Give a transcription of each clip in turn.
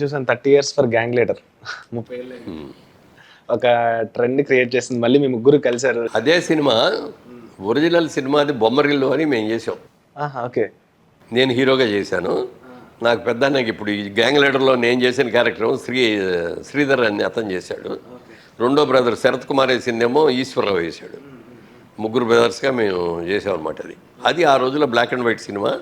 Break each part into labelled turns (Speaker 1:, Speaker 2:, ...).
Speaker 1: చూసాను thirty years for gang leader. ముప్పై ఏళ్ళు. ఒక ట్రెండ్ క్రియేట్ చేసింది మళ్ళీ మీ ముగ్గురు కలిశారు.
Speaker 2: అదే సినిమా ఒరిజినల్ సినిమాది బొమ్మరిల్లు అని మేము చేసాం
Speaker 1: ఓకే.
Speaker 2: నేను హీరోగా చేశాను. నాకు పెద్ద నాకు ఇప్పుడు ఈ గ్యాంగ్ లీడర్లో నేను చేసిన క్యారెక్టర్ శ్రీ శ్రీధర్ అని అతను చేశాడు. రెండో బ్రదర్ శరత్ కుమార్ వేసిందేమో ఈశ్వరరావు వేశాడు. ముగ్గురు బ్రదర్స్గా మేము చేసాం అనమాట అది. అది ఆ రోజుల్లో బ్లాక్ అండ్ వైట్ సినిమా.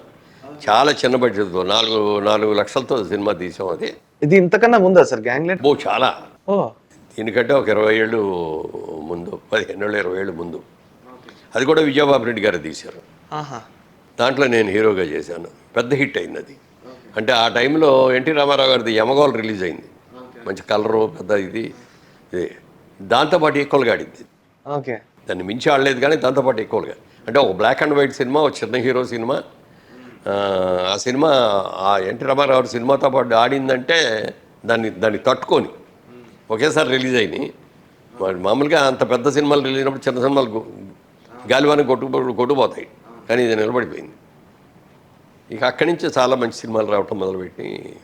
Speaker 2: చాలా చిన్న బడ్జెట్తో నాలుగు నాలుగు లక్షలతో సినిమా తీసాం అది.
Speaker 1: ఇది ఇంతకన్నా ముందా సార్ గ్యాంగ్ లీడర్
Speaker 2: బో చాలా.
Speaker 1: ఓ.
Speaker 2: దీనికంటే ఒక ఇరవై ఏళ్ళు ముందు పదిహేను ఏళ్ళు ఇరవై ఏళ్ళు ముందు. అది కూడా విజయబాబు రెడ్డి గారు తీశారు.
Speaker 1: ఆహా.
Speaker 2: దాంట్లో నేను హీరోగా చేశాను. పెద్ద హిట్ అయింది అది అంటే ఆ టైంలో ఎన్టీ రామారావు గారిది యమగోల్ రిలీజ్ అయింది. మంచి కలరు పెద్ద ఇది ఇది. దాంతోపాటు ఈక్వల్గా ఆడింది.
Speaker 1: ఓకే.
Speaker 2: దాన్ని మించి ఆడలేదు కానీ దాంతోపాటు ఈక్వల్గా. అంటే ఒక బ్లాక్ అండ్ వైట్ సినిమా ఒక చిన్న హీరో సినిమా ఆ, సినిమా ఆ ఎన్టీ రామారావు సినిమాతో పాటు ఆడిందంటే దాన్ని దాన్ని తట్టుకొని ఒకేసారి రిలీజ్ అయినాయి. మరి మామూలుగా అంత పెద్ద సినిమాలు రిలీజ్ అయినప్పుడు చిన్న సినిమాలు గు- కొట్టుకు కొట్టు కొట్టుపోతాయి కానీ ఇది నిలబడిపోయింది. ఇక అక్కడి నుంచి చాలా మంచి సినిమాలు రావటం మొదలుపెట్టి